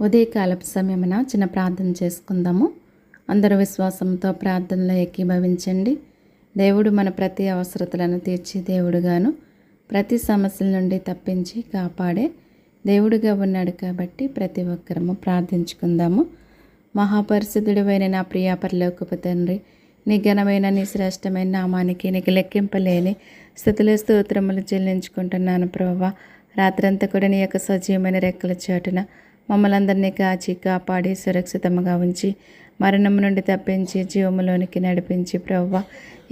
ఉదయకాలపు సమయమున చిన్న ప్రార్థన చేసుకుందాము. అందరూ విశ్వాసంతో ప్రార్థనలో ఏకీభవించండి. దేవుడు మన ప్రతి అవసరతలను తీర్చి దేవుడుగాను ప్రతి సమస్యల నుండి తప్పించి కాపాడే దేవుడుగా ఉన్నాడు కాబట్టి ప్రతి ఒక్కరము ప్రార్థించుకుందాము. మహాపరిశుద్ధుడివైన నా ప్రియాపరలోకపు తండ్రి నీ ఘనమైన నీ శ్రేష్టమైన నామానికి నీకు లెక్కింపలేని స్థుతుల స్తోత్రములు చెల్లించుకుంటున్నాను ప్రభావ. రాత్రంతా కూడా నీ యొక్క సజీవమైన రెక్కల చాటున మమ్మల్ని అందరినీ కాచి కాపాడి సురక్షితంగా ఉంచి మరణం నుండి తప్పించి జీవములోనికి నడిపించి ప్రవ్వ.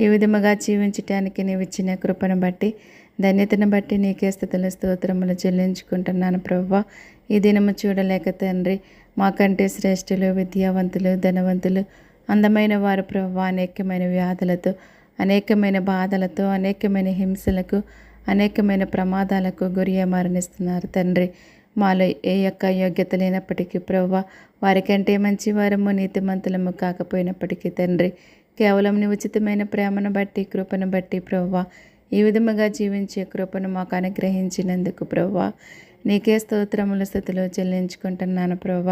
ఈ విధముగా జీవించటానికి నీవు ఇచ్చిన కృపను బట్టి ధన్యతను బట్టి నీకే స్థితుల స్తోత్రములు చెల్లించుకుంటున్నాను ప్రవ్వ. ఈ దినము చూడలేక తండ్రి మాకంటే శ్రేష్ఠులు విద్యావంతులు ధనవంతులు అందమైన వారు ప్రవ్వ. అనేకమైన వ్యాధులతో అనేకమైన బాధలతో అనేకమైన హింసలకు అనేకమైన ప్రమాదాలకు గురి మరణిస్తున్నారు తండ్రి. మాలో ఏ యొక్క యోగ్యత లేనప్పటికీ ప్రవ్వ వారికంటే మంచి వారము నీతిమంతులము కాకపోయినప్పటికీ తండ్రి కేవలం నీ ఉచితమైన ప్రేమను బట్టి కృపను బట్టి ప్రవ్వ ఈ విధముగా జీవించే కృపను మాకు అనుగ్రహించినందుకు ప్రవ్వ. నీకే స్తోత్రముల స్థితిలో చెల్లించుకుంటున్నాను ప్రవ్వ.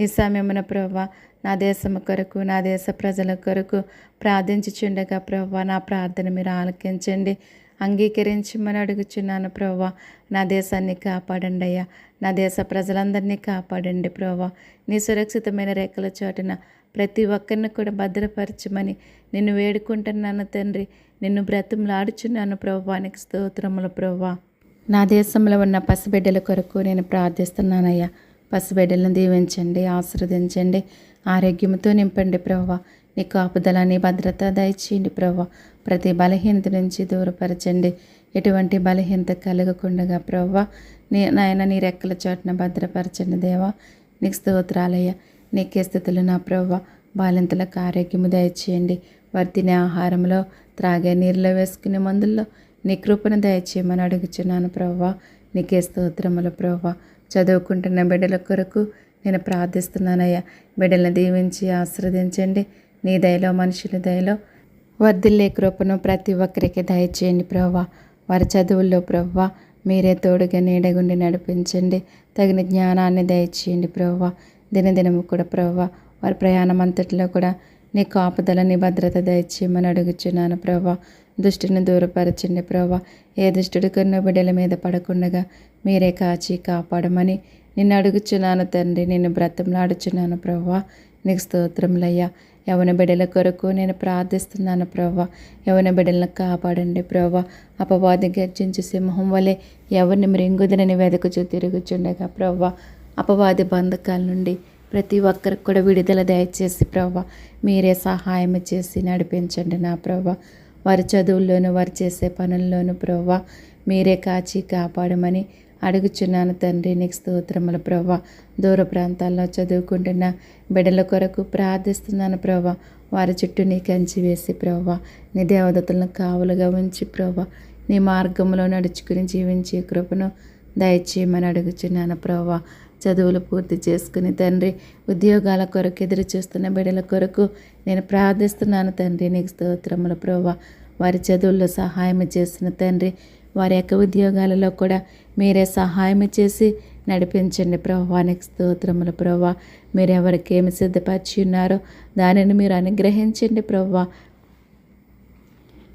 ఈ సమయమున ప్రవ్వ నా దేశము కొరకు నా దేశ ప్రజల కొరకు ప్రార్థించుచుండగా ప్రవ్వ నా ప్రార్థన మీరు ఆలకించండి. అంగీకరించమని అడుగుచున్నాను ప్రవ్వ. నా దేశాన్ని కాపాడండి అయ్యా. నా దేశ ప్రజలందరినీ కాపాడండి ప్రభావ నీ సురక్షితమైన రేఖల చోటున ప్రతి ఒక్కరిని కూడా భద్రపరచమని నిన్ను వేడుకుంటున్నాను తండ్రి. నిన్ను బ్రతంలాడుచున్నాను ప్రభానికి స్తోత్రములు ప్రభా నా దేశంలో ఉన్న పసిబిడ్డల కొరకు నేను ప్రార్థిస్తున్నానయ్యా. పసిబిడ్డలను దీవించండి ఆశీర్వదించండి ఆరోగ్యంతో నింపండి ప్రభావ నీ కాపుదల నీ భద్రత దయచేయండి ప్రభా. ప్రతి బలహీనత నుంచి దూరపరచండి. ఎటువంటి బలహీనత కలగకుండగా ప్రవ్వ నీ నాయన నీ రెక్కల చోటున భద్రపరచండి దేవా. నీకు స్తోత్రాలయ్య నీకే స్థితులు నా ప్రవ్వ బాలింతలకు ఆరోగ్యము దయచేయండి. వారు తినే ఆహారంలో త్రాగే నీరులో వేసుకునే మందుల్లో నీ కృపను దయచేయమని అడుగుచున్నాను ప్రవ్వా నీకే స్తోత్రములు ప్రవ్వా చదువుకుంటున్న బిడ్డల కొరకు నేను ప్రార్థిస్తున్నానయ్యా. బిడ్డలను దీవించి ఆశ్రదించండి నీ దయలో మనుషుల దయలో. వర్ధిల్లే కృపను ప్రతి ఒక్కరికి దయచేయండి ప్రవ్వా. వారి చదువుల్లో ప్రవ్వా మీరే తోడుగా నీడగుండి నడిపించండి. తగిన జ్ఞానాన్ని దయచేయండి ప్రవ్వ. దినదినము కూడా ప్రవ్వ వారి ప్రయాణం అంతటిలో కూడా నీ కాపుదల నీ భద్రత దయచేయమని అడుగుచున్నాను ప్రవ్వ. దుష్టిని దూరపరచండి ప్రవ్వ. ఏ దుష్టుడు కన్నా బిడ్డల మీద పడకుండగా మీరే కాచి కాపాడమని నిన్ను అడుగుచున్నాను తండ్రి. నిన్ను బ్రతంలాడుచున్నాను ప్రవ్వ. నీకు స్తోత్రములయ్యా. యవన బిడ్డల కొరకు నేను ప్రార్థిస్తున్నాను ప్రవ్వ. యవన బిడ్డలను కాపాడండి ప్రవ్వ. అపవాది గర్జించి సింహం వలె ఎవరిని మృంగుదనని వెదకుచూ తిరుగుచుండగా ప్రవ్వ. అపవాది బంధకాల నుండి ప్రతి ఒక్కరికి కూడా విడుదల దయచేసి ప్రవ్వ. మీరే సహాయం చేసి నడిపించండి నా ప్రవ్వ. వారి చదువుల్లోనూ వారు చేసే పనుల్లోనూ ప్రవ్వ మీరే కాచి కాపాడమని అడుగుచున్నాను తండ్రి నీకు స్తోత్రముల ప్రభా దూర ప్రాంతాల్లో చదువుకుంటున్న బిడ్డల కొరకు ప్రార్థిస్తున్నాను ప్రభా వారి చుట్టూ నీ కంచి వేసి ప్రభా నీ దేవదతులను కావులుగా ఉంచి ప్రభా నీ మార్గంలో నడుచుకుని జీవించే కృపను దయచేయమని అడుగుచున్నాను ప్రభా చదువులు పూర్తి చేసుకుని తండ్రి ఉద్యోగాల కొరకు ఎదురు చూస్తున్న బిడ్డల కొరకు నేను ప్రార్థిస్తున్నాను తండ్రి నీకు స్తోత్రముల ప్రభా వారి చదువుల్లో సహాయం చేసిన తండ్రి వారి యొక్క ఉద్యోగాలలో కూడా మీరే సహాయం చేసి నడిపించండి ప్రభానికి స్తోత్రములు ప్రభా. మీరు ఎవరికేమి ఏమి సిద్ధపరిచి ఉన్నారో దానిని మీరు అనుగ్రహించండి ప్రభా.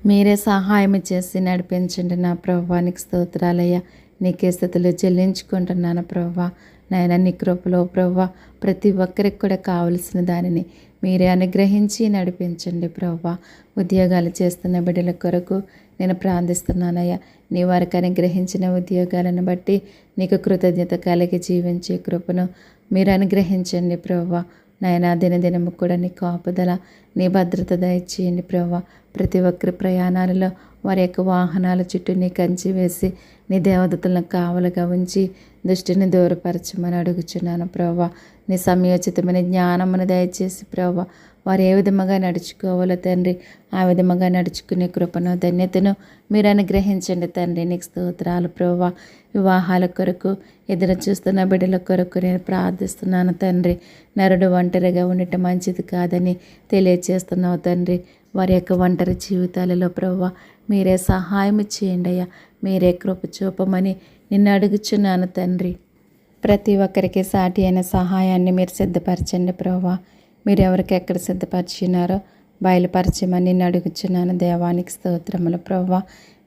మీరే సహాయం చేసి నడిపించండి నా ప్రభానికి స్తోత్రాలయ్యా. నీకే స్థితిలో చెల్లించుకుంటున్నాను ప్రభా. నాయన నీ కృపలో ప్రభా ప్రతి ఒక్కరికి కూడా కావలసిన దానిని మీరే అనుగ్రహించి నడిపించండి ప్రభా. ఉద్యోగాలు చేస్తున్న బిడ్డల కొరకు నేను ప్రార్థిస్తున్నానయ్యా. నీ వారికి అనుగ్రహించిన ఉద్యోగాలను బట్టి నీకు కృతజ్ఞత కలిగి జీవించే కృపను మీరు అనుగ్రహించండి ప్రభా నాయన దినదినము కూడా నీ కాపుదల నీ భద్రత దయచేయండి ప్రభా ప్రతి ఒక్కరి ప్రయాణాలలో వారి యొక్క వాహనాల చుట్టూ నీ కంచి వేసి నీ దేవదతులను కావలుగా ఉంచి దృష్టిని దూరపరచమని అడుగుచున్నాను ప్రభా నీ సమయోచితమైన జ్ఞానమును దయచేసి ప్రభా వారు ఏ విధముగా నడుచుకోవాలో తండ్రి ఆ విధముగా నడుచుకునే కృపను ధన్యతను మీరు అనుగ్రహించండి తండ్రి. నీకు స్తోత్రాలు ప్రభావ. వివాహాల కొరకు ఎదురు చూస్తున్న బిడ్డల కొరకు నేను ప్రార్థిస్తున్నాను తండ్రి. నరుడు ఒంటరిగా ఉండటం మంచిది కాదని తెలియచేస్తున్నావు తండ్రి. వారి యొక్క ఒంటరి జీవితాలలో ప్రభావ మీరే సహాయం చేయండి అయ్యా. మీరే కృప చూపమని నిన్ను అడుగుచున్నాను తండ్రి. ప్రతి ఒక్కరికి సాటి అయిన సహాయాన్ని మీరు సిద్ధపరచండి ప్రభావ. మీరు ఎవరికి ఎక్కడ సిద్ధపరిచినారో బయలుపరచమని నేను అడుగుచున్నాను. దేవానికి స్తోత్రములు ప్రభా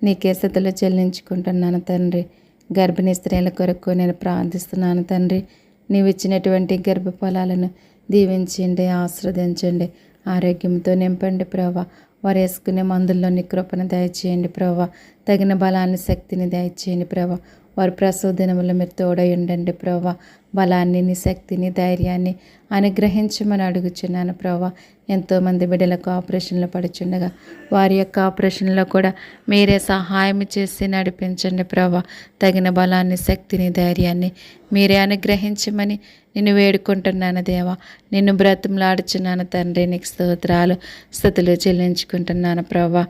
నీకే స్థితిలో చెల్లించుకుంటున్నాను తండ్రి. గర్భిణీ స్త్రీల కొరకు నేను ప్రార్థిస్తున్నాను తండ్రి. నీవు ఇచ్చినటువంటి గర్భఫలాలను దీవించండి ఆస్వాదించండి ఆరోగ్యంతో నింపండి ప్రభా వారు వేసుకునే మందుల్లోని కృపను దయచేయండి ప్రభా తగిన బలాన్ని శక్తిని దయచేయండి ప్రభా వారి ప్రసవ దినములు మీరు తోడై ఉండండి ప్రభా బలాన్ని నీ శక్తిని ధైర్యాన్ని అనుగ్రహించమని అడుగుచున్నాను ప్రభా ఎంతోమంది బిడ్డలకు ఆపరేషన్లు పడుచుండగా వారి యొక్క ఆపరేషన్లో కూడా మీరే సహాయం చేసి నడిపించండి ప్రభా తగిన బలాన్ని శక్తిని ధైర్యాన్ని మీరే అనుగ్రహించమని నిన్ను వేడుకుంటున్నాను దేవా. నిన్ను బ్రతంలాడుచున్నాను తండ్రి నీకు స్తోత్రాలు స్థుతులు చెల్లించుకుంటున్నాను ప్రభా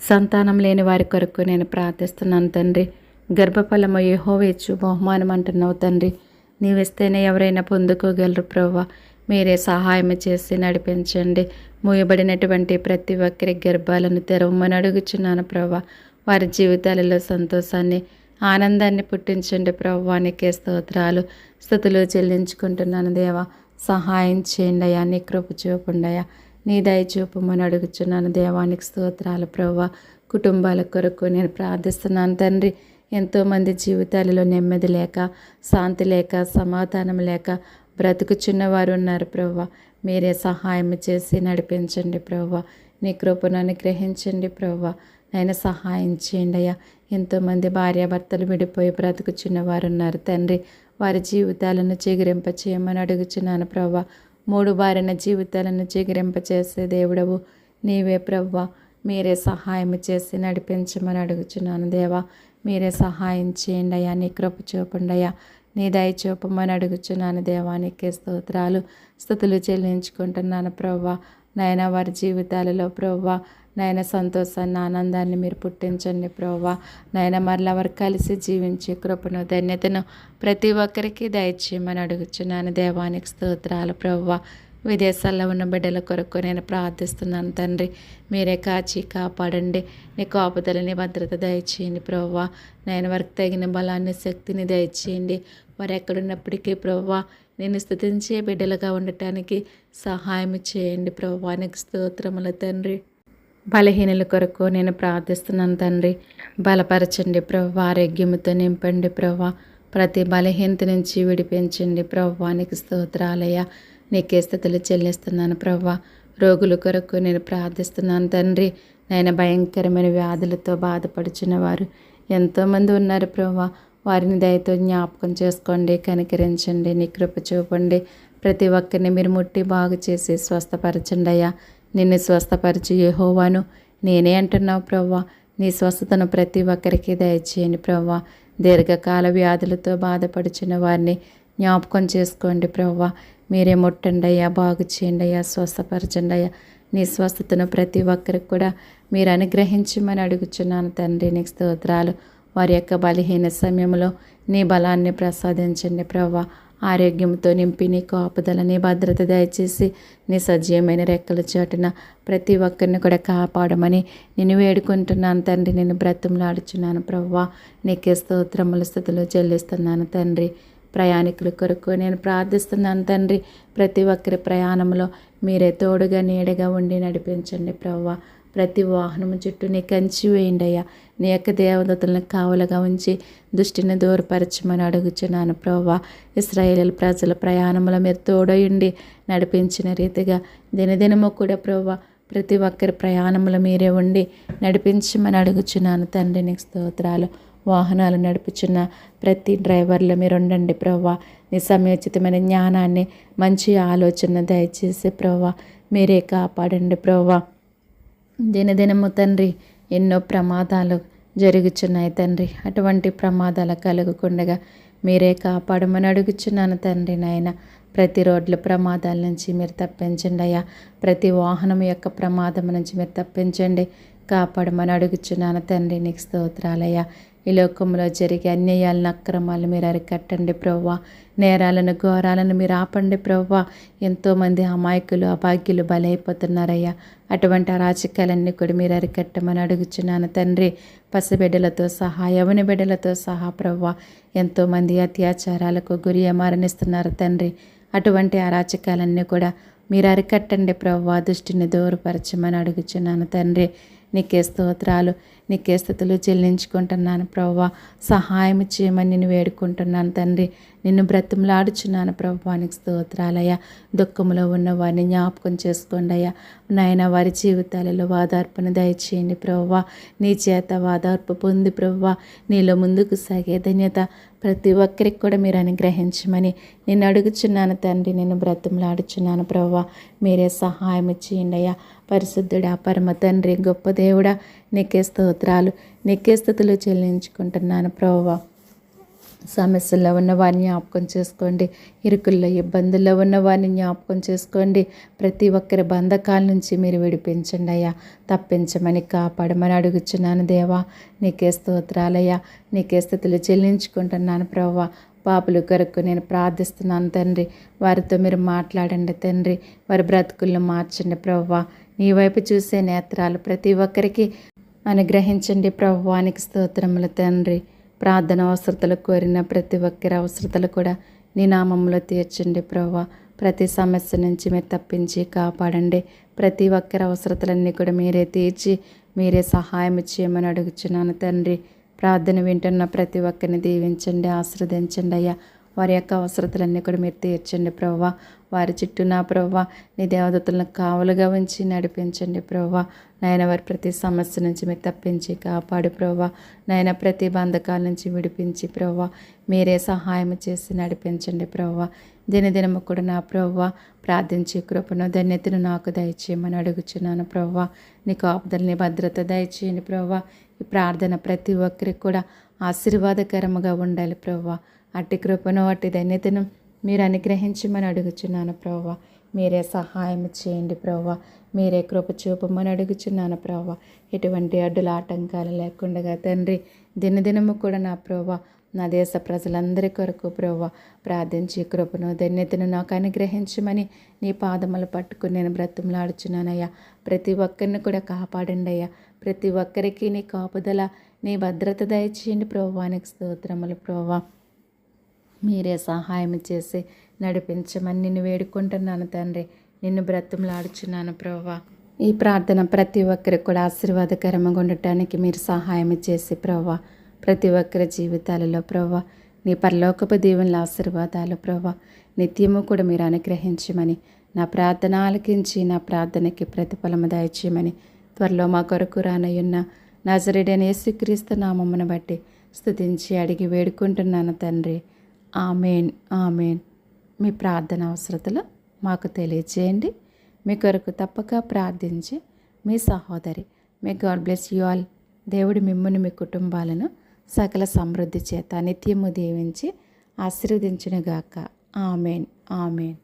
సంతానం లేని వారి కొరకు నేను ప్రార్థిస్తున్నాను తండ్రి. గర్భఫలము యహోవేచ్చు బహుమానం అంటున్నావు తండ్రి. నీవిస్తేనే ఎవరైనా పొందుకోగలరు ప్రవ్వా. మీరే సహాయం చేసి నడిపించండి. మూయబడినటువంటి ప్రతి ఒక్కరి గర్భాలను తెరవమని అడుగుచున్నాను ప్రవ్వా. వారి జీవితాలలో సంతోషాన్ని ఆనందాన్ని పుట్టించండి ప్రవ్వానికి స్తోత్రాలు. స్థుతులు చెల్లించుకుంటున్నాను దేవా. సహాయం చేయండి అయ్యా. నీ కృప చూపుండయా నీ దయ చూపమని అడుగుచున్నాను దేవానికి స్తోత్రాలు ప్రవ్వా. కుటుంబాల కొరకు నేను ప్రార్థిస్తున్నాను తండ్రి. ఎంతోమంది జీవితాలలో నెమ్మది లేక శాంతి లేక సమాధానం లేక బ్రతుకుచున్న వారు ఉన్నారు ప్రవ్వ. మీరే సహాయం చేసి నడిపించండి ప్రవ్వ. నీ కృపను అనుగ్రహించండి ప్రవ్వ. ఆయన సహాయం చేయండి అయ్యా. ఎంతోమంది భార్యాభర్తలు విడిపోయి బ్రతుకుచున్న వారు ఉన్నారు తండ్రి. వారి జీవితాలను చిగురింప చేయమని అడుగుచున్నాను ప్రవ్వ. మూడు బారిన జీవితాలను చిగురింప చేసే దేవుడవు నీవే ప్రవ్వ. మీరే సహాయం చేసి నడిపించమని అడుగుచున్నాను దేవా. మీరే సహాయం చేయండి అయ్యా నీ కృప చూపండి అయ్యా. నీ దయ చూపమని అడుగుచున్నాను దేవానికి స్తోత్రాలు. స్థుతులు చెల్లించుకుంటున్నాను ప్రవ్వా. నాయన వారి జీవితాలలో ప్రవ్వా. నాయన సంతోషాన్ని ఆనందాన్ని మీరు పుట్టించండి ప్రవ్వా. నాయన మరలా వారు కలిసి జీవించే కృపను ధన్యతను ప్రతి ఒక్కరికి దయచేయమని అడుగుచున్నాను దేవానికి స్తోత్రాలు ప్రవ్వా. విదేశాల్లో ఉన్న బిడ్డల కొరకు నేను ప్రార్థిస్తున్నాను తండ్రి. మీరే కాచి కాపాడండి. నీ కాపుదలని భద్రత దయచేయండి ప్రవ్వా. నేను వారికి తగిన బలాన్ని శక్తిని దయచేయండి. వారు ఎక్కడున్నప్పటికీ ప్రవ్వా నేను స్థుతించే బిడ్డలుగా ఉండటానికి సహాయం చేయండి ప్రవ్వానికి స్తోత్రముల తండ్రి. బలహీనుల కొరకు నేను ప్రార్థిస్తున్నాను తండ్రి. బలపరచండి ప్రవ్వా. ఆరోగ్యముతో నింపండి ప్రవ్వా. ప్రతి బలహీనత నుంచి విడిపించండి ప్రవ్వానికి స్తోత్రాలయ నీకే స్థితులు చెల్లిస్తున్నాను ప్రవ్వా. రోగుల కొరకు నేను ప్రార్థిస్తున్నాను తండ్రి. నేను భయంకరమైన వ్యాధులతో బాధపడుచున్న వారు ఎంతోమంది ఉన్నారు ప్రభా వారిని దయతో జ్ఞాపకం చేసుకోండి కనికరించండి నీ కృప చూపండి. ప్రతి ఒక్కరిని మీరు ముట్టి బాగు చేసి స్వస్థపరచండి అయ్యా. నిన్ను స్వస్థపరిచి యహోవాను నేనే అంటున్నావు ప్రవ్వా. నీ స్వస్థతను ప్రతి ఒక్కరికి దయచేయండి ప్రవ్వా. దీర్ఘకాల వ్యాధులతో బాధపడుచున్న వారిని జ్ఞాపకం చేసుకోండి ప్రవ్వా. మీరే ముట్టండి అయ్యా బాగు చేయండి అయ్యా స్వస్థపరచండి అయ్యా నీ స్వస్థతను ప్రతి ఒక్కరికి కూడా మీరు అనుగ్రహించమని అడుగుచున్నాను తండ్రి నీకు స్తోత్రాలు. వారి యొక్క బలహీన సమయంలో నీ బలాన్ని ప్రసాదించండి ప్రభా ఆరోగ్యంతో నింపి నీ కాపుదలని భద్రత దయచేసి నీ సజీవమైన రెక్కల చోటున ప్రతి ఒక్కరిని కూడా కాపాడమని నేను వేడుకుంటున్నాను తండ్రి నేను బ్రతంలాడుచున్నాను ప్రవ్వా. నీకే స్తోత్రములు స్థితిలో చెల్లిస్తున్నాను తండ్రి. ప్రయాణికుల కొరకు నేను ప్రార్థిస్తున్నాను తండ్రి. ప్రతి ఒక్కరి ప్రయాణంలో మీరే తోడుగా నీడగా ఉండి నడిపించండి ప్రవ్వ. ప్రతి వాహనం చుట్టూ నీ కంచి వేయండి అయ్యా. నీ యొక్క దేవదతులను కావలుగా ఉంచి దృష్టిని దూరపరచమని అడుగుచున్నాను ప్రవ్వ. ఇస్రాయేల్ ప్రజల ప్రయాణంలో మీరు తోడయుండి నడిపించిన రీతిగా దినదినము కూడా ప్రవ్వా ప్రతి ఒక్కరి ప్రయాణములు మీరే ఉండి నడిపించమని అడుగుచున్నాను తండ్రి నీకు స్తోత్రాలు. వాహనాలు నడుపుచున్న ప్రతి డ్రైవర్లు మీరు ఉండండి ప్రవ్వా. నీ సమయోచితమైన జ్ఞానాన్ని మంచి ఆలోచన దయచేసి ప్రవ్వా. మీరే కాపాడండి ప్రవ్వా. దినదినము తండ్రి ఎన్నో ప్రమాదాలు జరుగుచున్నాయి తండ్రి. అటువంటి ప్రమాదాలు కలుగుకుండగా మీరే కాపాడమని అడుగుచున్నాను తండ్రి నాయన. ప్రతి రోడ్ల ప్రమాదాల నుంచి మీరు తప్పించండి అయ్యా. ప్రతి వాహనం యొక్క ప్రమాదం నుంచి మీరు తప్పించండి. కాపాడమని అడుగుచున్నాను తండ్రి నీకు స్తోత్రాలయ్యా ఈ లోకంలో జరిగే అన్యాయాలను అక్రమాలను మీరు అరికట్టండి ప్రవ్వా. నేరాలను ఘోరాలను మీరు ఆపండి ప్రవ్వా. ఎంతోమంది అమాయకులు అభాగ్యులు బలైపోతున్నారయ్యా. అటువంటి అరాచకాలన్నీ కూడా మీరు అరికట్టమని అడుగుచున్నాను తండ్రి. పసిబిడ్డలతో సహా యవని బిడ్డలతో సహా ప్రవ్వా. ఎంతోమంది అత్యాచారాలకు గురి మరణిస్తున్నారు తండ్రి. అటువంటి అరాచకాలన్నీ కూడా మీరు అరికట్టండి ప్రవ్వా దృష్టిని దూరపరచమని అడుగుచున్నాను. తండ్రి నీకే స్తోత్రాలు నీకే స్థుతులు చెల్లించుకుంటున్నాను ప్రవ్వా. సహాయం చేయమని నేను వేడుకుంటున్నాను తండ్రి. నిన్ను బ్రతిమలాడుచున్నాను ప్రభువానికి స్తోత్రాలయ్యా. దుఃఖంలో ఉన్న వారిని జ్ఞాపకం చేసుకోండి అయ్యా నాయన వారి జీవితాలలో వాదార్పణ దయచేయండి ప్రవ్వా నీ చేత వాదార్పు పొంది ప్రవ్వా నీలో ముందుకు సాగే ధన్యత ప్రతి ఒక్కరికి కూడా మీరు అనుగ్రహించమని నేను అడుగుచున్నాను తండ్రి. నేను బ్రతిమలాడుచున్నాను ప్రవ్వా మీరే సహాయం ఇచ్చేయండి అయ్యా పరిశుద్ధుడా పరమ తండ్రి గొప్ప దేవుడా నీకే స్తోత్రాలు నీకే స్థుతులు చెల్లించుకుంటున్నాను ప్రవ్వా సమస్యల్లో ఉన్న వారిని జ్ఞాపకం చేసుకోండి. ఇరుకుల్లో ఇబ్బందుల్లో ఉన్న వారిని జ్ఞాపకం చేసుకోండి. ప్రతి ఒక్కరి బంధకాల నుంచి మీరు విడిపించండి అయ్యా. తప్పించమని కాపాడమని అడుగుచున్నాను దేవా. నీకే స్తోత్రాలయ్యా. నీకే స్థితులు చెల్లించుకుంటున్నాను ప్రవ్వా. పాపులు కొరకు నేను ప్రార్థిస్తున్నాను తండ్రి. వారితో మీరు మాట్లాడండి తండ్రి. వారి బ్రతుకులను మార్చండి ప్రవ్వా. నీ వైపు చూసే నేత్రాలు ప్రతి ఒక్కరికి అనుగ్రహించండి ప్రవ్వానికి స్తోత్రములు తండ్రి. ప్రార్థన అవసరతలు కోరిన ప్రతి ఒక్కరి అవసరతలు కూడా నీ నామంలో తీర్చండి ప్రభా ప్రతి సమస్య నుంచి మీరు తప్పించి కాపాడండి. ప్రతి ఒక్కరి అవసరతలన్నీ కూడా మీరే తీర్చి మీరే సహాయం చేయమని అడుగుచున్నాను తండ్రి. ప్రార్థన వింటున్న ప్రతి ఒక్కరిని దీవించండి ఆశ్రదించండి అయ్యా. వారి యొక్క అవసరతలన్నీ కూడా మీరు తీర్చండి ప్రవ్వ. వారి చుట్టూ నా ప్రవ్వ నీ దేవదత్తులను కావలుగా ఉంచి నడిపించండి ప్రవ్వ. నాయన వారి ప్రతి సమస్య నుంచి మీరు తప్పించి కాపాడు ప్రవ్వ. నాయన ప్రతి బంధకాల నుంచి విడిపించి ప్రవ్వ. మీరే సహాయం చేసి నడిపించండి ప్రవ్వ. దినదినము కూడా నా ప్రవ్వ ప్రార్థించి కృపను ధన్యతను నాకు దయచేయమని అడుగుచున్నాను ప్రవ్వ. నీకు ఆపదల్ని భద్రత దయచేయండి ప్రవ్వ. ఈ ప్రార్థన ప్రతి ఒక్కరికి కూడా ఆశీర్వాదకరముగా ఉండాలి ప్రవ్వ. అట్టి కృపను అట్టి ధన్యతను మీరు అనుగ్రహించమని అడుగుచున్నాను ప్రవ్వ. మీరే సహాయం చేయండి ప్రవ్వ. మీరే కృప చూపమని అడుగుచున్నాను ప్రవ్వ. ఎటువంటి అడ్డుల ఆటంకాలు లేకుండా తండ్రి దినదినము కూడా నా ప్రవ్వ నా దేశ ప్రజలందరి కొరకు ప్రవ్వ ప్రార్థించి కృపను ధన్యతను నాకు అనుగ్రహించమని నీ పాదములు పట్టుకుని నేను బ్రతిమలాడుచున్నానయ్యా. ప్రతి ఒక్కరిని కూడా కాపాడండి అయ్యా. ప్రతి ఒక్కరికి నీ కాపుదల నీ భద్రత దయచేయండి ప్రవ్వానికి స్తోత్రములు ప్రవ్వా. మీరే సహాయం చేసి నడిపించమని నిన్ను వేడుకుంటున్నాను తండ్రి. నిన్ను బ్రతిమలాడుచున్నాను ప్రవ్వా. ఈ ప్రార్థన ప్రతి ఒక్కరికి కూడా ఆశీర్వాదకరంగా ఉండటానికి మీరు సహాయం చేసి ప్రవ్వా. ప్రతి ఒక్కరి జీవితాలలో ప్రవ్వా. నీ పరలోకపు దీవెనల ఆశీర్వాదాలు ప్రవ్వా. నిత్యము కూడా మీరు అనుగ్రహించమని నా ప్రార్థన ఆలకించి నా ప్రార్థనకి ప్రతిఫలము దయచేయమని త్వరలో మా కొరకు రానయ్యున్న నజరుడైన యేసుక్రీస్తు నామమ్మను బట్టి స్తుతించి అడిగి వేడుకుంటున్నాను తండ్రి. Amen amen. మీ ప్రార్థన అవసరతలు మాకు తెలియజేయండి. మీ కొరకు తప్పక ప్రార్థించి మీ సహోదరి. May God bless you all దేవుడి మిమ్మల్ని మీ కుటుంబాలను సకల సమృద్ధి చేత నిత్యము దీవించి ఆశీర్వదించునుగాక. Amen amen.